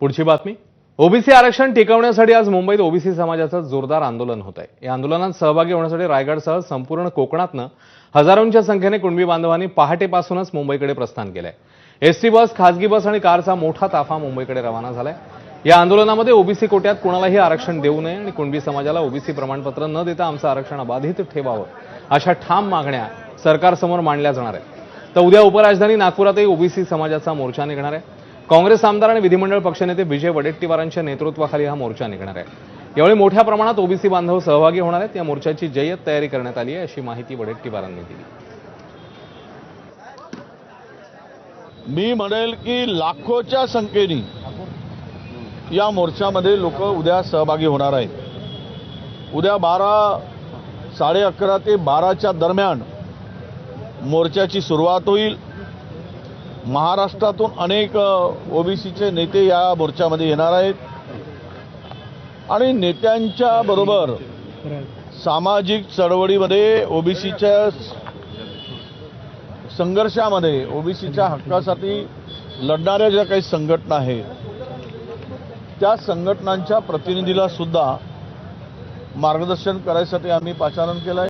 पुढची बातमी. ओबीसी आरक्षण टिकवण्यासाठी आज मुंबईत ओबीसी समाजाचं जोरदार आंदोलन होत आहे या आंदोलनात सहभागी होण्यासाठी रायगडसह संपूर्ण कोकणातनं हजारोंच्या संख्येने कुणबी बांधवांनी पहाटेपासूनच मुंबईकडे प्रस्थान केलंय. एसटी बस खासगी बस आणि कारचा मोठा ताफा मुंबईकडे रवाना झालाय. या आंदोलनामध्ये ओबीसी कोट्यात कुणालाही आरक्षण देऊ नये आणि कुणबी समाजाला ओबीसी प्रमाणपत्र न देता आमचं आरक्षण अबाधित ठेवावं अशा ठाम मागण्या सरकारसमोर मांडल्या जाणार आहेत. तर उद्या उपराजधानी नागपुरातही ओबीसी समाजाचा मोर्चा निघणार आहे. काँग्रेस आमदार आणि विधिमंडळ पक्षनेते विजय वडेट्टीवारांच्या नेतृत्वाखाली हा मोर्चा निघणार आहे. यावेळी मोठ्या प्रमाणात ओबीसी बांधव सहभागी होणार आहेत. या मोर्चाची जय्यत तयारी करण्यात आली आहे अशी माहिती वडेट्टीवारांनी दिली. मी म्हणेल की लाखोच्या संख्येने या मोर्चामध्ये लोक उद्या सहभागी होणार आहेत. उद्या बारा साडे अकरा ते बाराच्या दरम्यान मोर्चाची सुरुवात होईल. महाराष्ट्रातून अनेक ओबीसीचे नेते या मोर्चामध्ये येणार आहेत. आणि नेत्यांच्या बरोबर सामाजिक चळवळीमध्ये ओबीसीच्या संघर्षामध्ये ओबीसीच्या हक्कासाठी लढणाऱ्या ज्या काही संघटना आहेत त्या संघटनांच्या प्रतिनिधीला सुद्धा मार्गदर्शन करायसाठी आम्ही पाचारण केलं आहे